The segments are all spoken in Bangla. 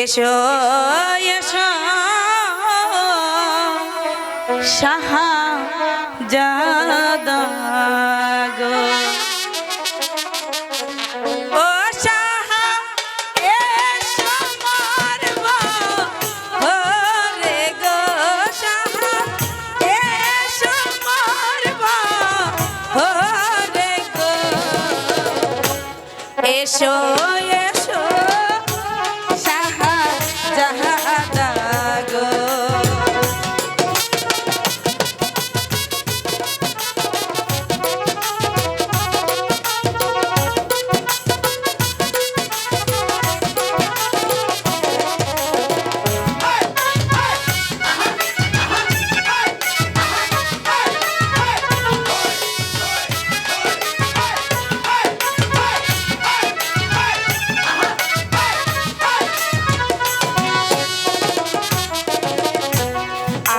এসো এসো সাহা জাদা গো। এসো এসো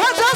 হয়ে